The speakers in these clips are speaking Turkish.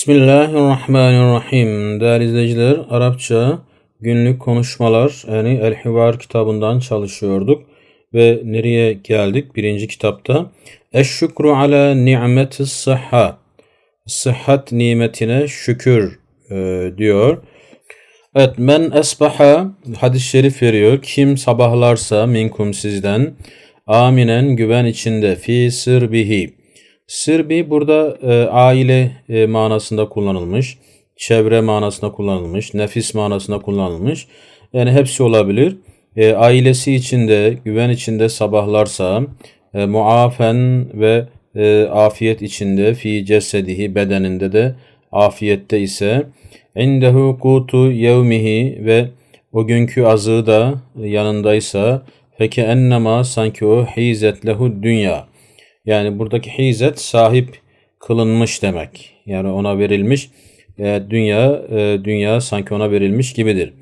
Bismillahirrahmanirrahim. Değerli izleyiciler, Arapça günlük konuşmalar yani El Hivar kitabından çalışıyorduk. Ve nereye geldik? Birinci kitapta. Eşşükru ala ni'metis sıhha. Sıhhat nimetine şükür e, diyor. Evet, men esbaha hadis-i şerif veriyor. Kim sabahlarsa minkum sizden aminen güven içinde fi sirbihi Sirbi burada e, aile e, manasında kullanılmış, çevre manasında kullanılmış, nefis manasında kullanılmış. Yani hepsi olabilir. E, ailesi içinde, güven içinde sabahlarsa, e, muafen ve e, afiyet içinde, fi cesedihi bedeninde de afiyette ise, indehu kutu yevmihi ve o günkü azığı da yanındaysa, feke ennema sanki o hizet lehu dünya. Yani buradaki hizet sahip kılınmış demek. Yani ona verilmiş e, dünya e, dünya sanki ona verilmiş gibidir.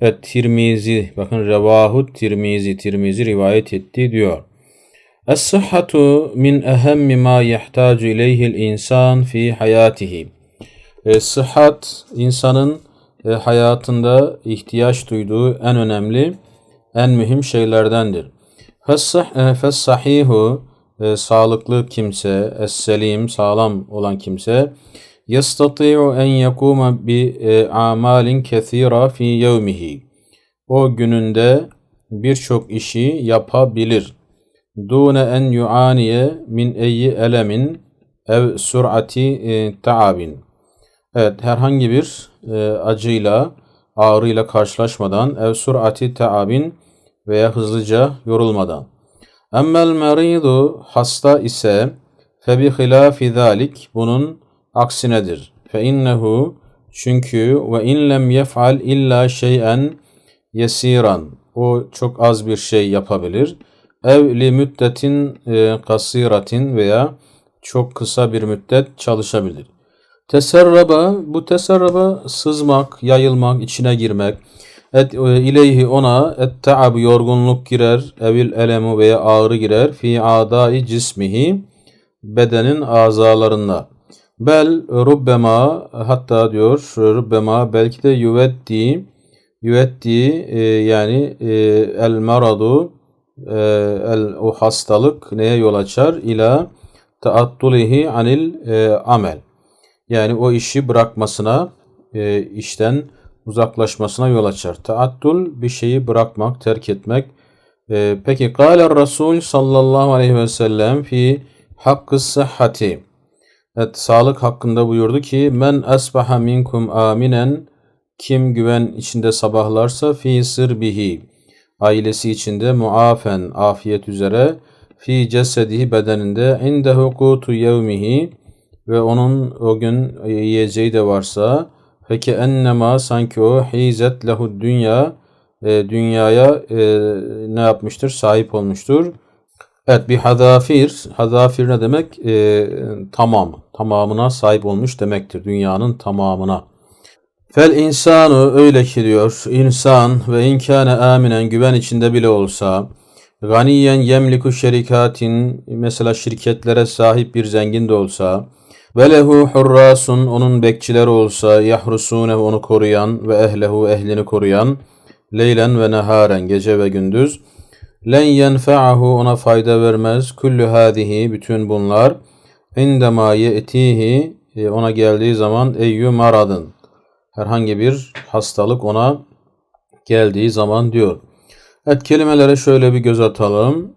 Evet Tirmizi bakın revahu Tirmizi Tirmizi rivayet etti diyor. Es-sıhhatu min ehemmi ma yahtacu ileyhi'l insan fi hayatihi. E, sıhhat insanın e, hayatında ihtiyaç duyduğu en önemli, en mühim şeylerdendir. Fes-sahihu e, sağlıklı kimse, es-selim, sağlam olan kimse yastati'u en yakuma bi e, amalin kethira fi yevmihi. O gününde birçok işi yapabilir. Dune en yuaniye min eyyi elemin ev sur'ati e, ta'abin. Evet herhangi bir e, acıyla, ağrıyla karşılaşmadan ev sur'ati ta'abin veya hızlıca yorulmadan. Emmel meridu hasta ise fe bi hilafi zalik bunun aksinedir. Fe innehu çünkü ve in lem yef'al illa şey'en yesiran o çok az bir şey yapabilir. Ev li müddetin e, kasiratin veya çok kısa bir müddet çalışabilir. Teserraba bu teserraba sızmak, yayılmak, içine girmek, Et ileyhi ona et taab yorgunluk girer, evil elemu veya ağrı girer fi adai cismihi bedenin azalarında. Bel rubbema hatta diyor rubbema belki de yüveddi yüveddi e, yani e, el maradu e, el o hastalık neye yol açar? İla taattulihi anil e, amel. Yani o işi bırakmasına e, işten uzaklaşmasına yol açar. Taattul bir şeyi bırakmak, terk etmek. Ee, peki kâle Resul sallallahu aleyhi ve sellem fi hakkı sıhhati. Evet, sağlık hakkında buyurdu ki men asbaha minkum aminen kim güven içinde sabahlarsa fi sirbihi ailesi içinde muafen afiyet üzere fi cesedihi bedeninde inde hukutu yevmihi ve onun o gün yiyeceği de varsa Peki ennema sanki o hizet lehu dünya e, dünyaya e, ne yapmıştır? Sahip olmuştur. Evet bir hadafir. Hadafir ne demek? E, tamam. Tamamına sahip olmuş demektir. Dünyanın tamamına. Fel insanu öyle ki diyor. insan ve inkâne aminen güven içinde bile olsa ganiyen yemliku şerikatin mesela şirketlere sahip bir zengin de olsa ve lehu hurrasun onun bekçileri olsa yahrusune onu koruyan ve ehlehu ehlini koruyan leylen ve neharen gece ve gündüz len yenfa'ahu ona fayda vermez kullu hadihi bütün bunlar indema ye'tihi ona geldiği zaman eyyü maradın herhangi bir hastalık ona geldiği zaman diyor. Evet kelimelere şöyle bir göz atalım.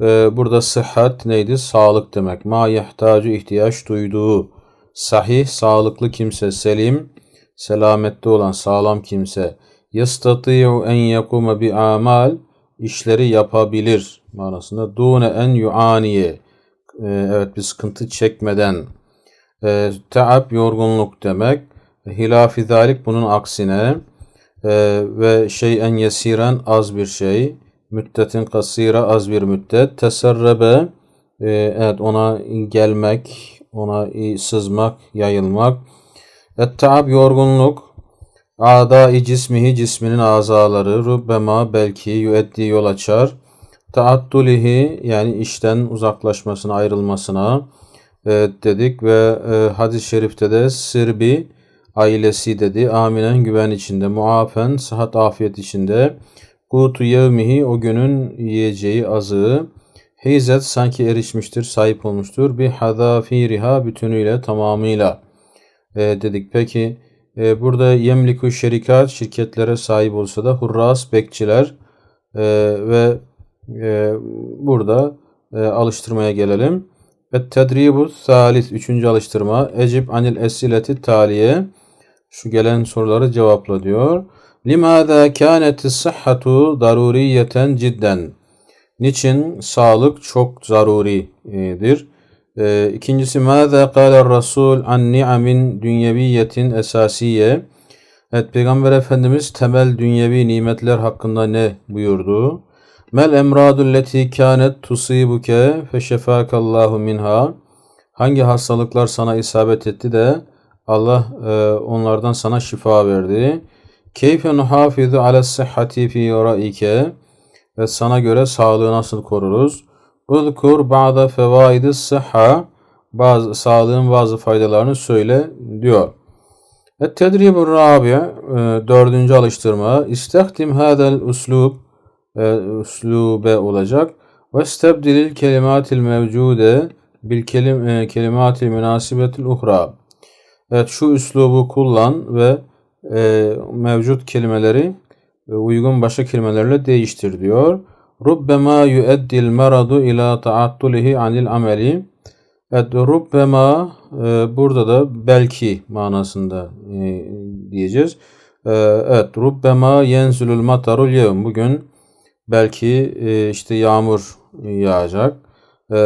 Ee, burada sıhhat neydi? Sağlık demek. Ma yahtacu ihtiyaç duyduğu. Sahih, sağlıklı kimse. Selim, selamette olan sağlam kimse. Yastati'u en yakuma bi amal işleri yapabilir manasında. Dune en yuaniye ee, evet bir sıkıntı çekmeden. E, Taab yorgunluk demek. Hilafi zalik bunun aksine ve şey en yesiren az bir şey müddetin kasira az bir müddet. Teserrebe e, evet ona gelmek, ona sızmak, yayılmak. Ettaab yorgunluk. Ada cismihi cisminin azaları. Rubbema belki yüeddi yol açar. Taattulihi yani işten uzaklaşmasına, ayrılmasına. e, dedik ve e, hadis-i şerifte de sirbi ailesi dedi. Aminen güven içinde, muafen sıhhat afiyet içinde. Kutu yevmihi o günün yiyeceği azığı. Heyzet sanki erişmiştir, sahip olmuştur. Bir hadafiriha bütünüyle, tamamıyla e, dedik. Peki e, burada yemliku şerikat şirketlere sahip olsa da hurras, bekçiler e, ve e, burada e, alıştırmaya gelelim. Et tedribu salis, üçüncü alıştırma. Ecib anil esileti taliye. Şu gelen soruları cevapla diyor. Limâzâ kânetis sıhhatu daruriyeten cidden. Niçin sağlık çok zaruridir? E, ikincisi mâzâ kâler rasûl an ni'amin dünyeviyetin esasiye. Evet Peygamber Efendimiz temel dünyevi nimetler hakkında ne buyurdu? Mel emradul leti kânet tusibuke feşefâkallahu minha. Hangi hastalıklar sana isabet etti de Allah e, onlardan sana şifa verdi. Keyfe nuhafizu ala sıhhati fi ra'ike ve sana göre sağlığı nasıl koruruz? Uzkur ba'da fevaidi sıhha bazı sağlığın bazı faydalarını söyle diyor. Et tedribur rabi e, dördüncü alıştırma. İstehdim hadel uslub e, uslube olacak. Ve stebdilil kelimatil mevcude bil kelim, e, kelimatil münasibetil uhra. Evet şu üslubu kullan ve e, mevcut kelimeleri uygun başka kelimelerle değiştir diyor. Rubbema yueddil meradu ila taattulihi anil ameli. Evet, rubbema e, burada da belki manasında e, diyeceğiz. E, evet, rubbema yenzulul matarul yevm. Bugün belki e, işte yağmur yağacak. E,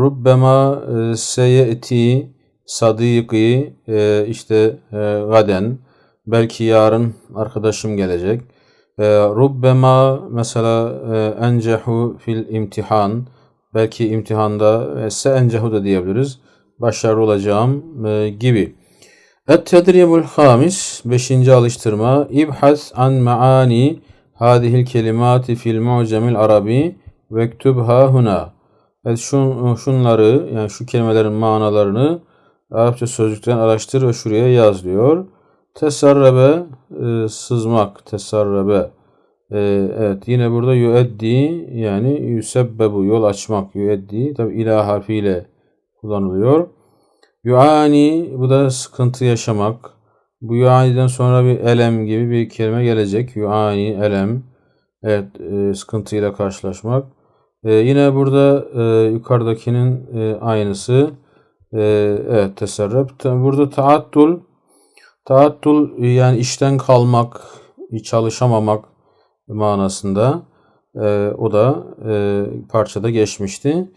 rubbema e, seyeti sadiki e, işte e, gaden. Belki yarın arkadaşım gelecek. E, rubbema mesela e, encehu fil imtihan. Belki imtihanda e, se encehu da diyebiliriz. Başarılı olacağım e, gibi. Et-tedribul hamis. Beşinci alıştırma. İbhas an maani hadihil kelimati fil mu'cemil arabi vektubha huna. Evet, şun, şunları yani şu kelimelerin manalarını Arapça sözlükten araştır ve şuraya yaz diyor. Tesarrebe e, sızmak, tesarrebe. E, evet yine burada yueddi yani yusebbebu yol açmak yueddi tabi ilah harfiyle kullanılıyor. Yuani bu da sıkıntı yaşamak. Bu yuani'den sonra bir elem gibi bir kelime gelecek. Yuani, elem. Evet e, sıkıntıyla karşılaşmak. E, yine burada e, yukarıdakinin e, aynısı. E, evet tesarruf. Burada taattul Taattul yani işten kalmak, çalışamamak manasında e, o da e, parçada geçmişti.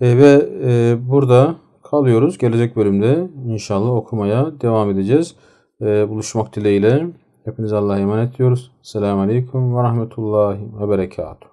E, ve e, burada kalıyoruz. Gelecek bölümde inşallah okumaya devam edeceğiz. E, buluşmak dileğiyle. Hepinize Allah'a emanet ediyoruz. Selamun Aleyküm ve Rahmetullahi ve Berekatuhu.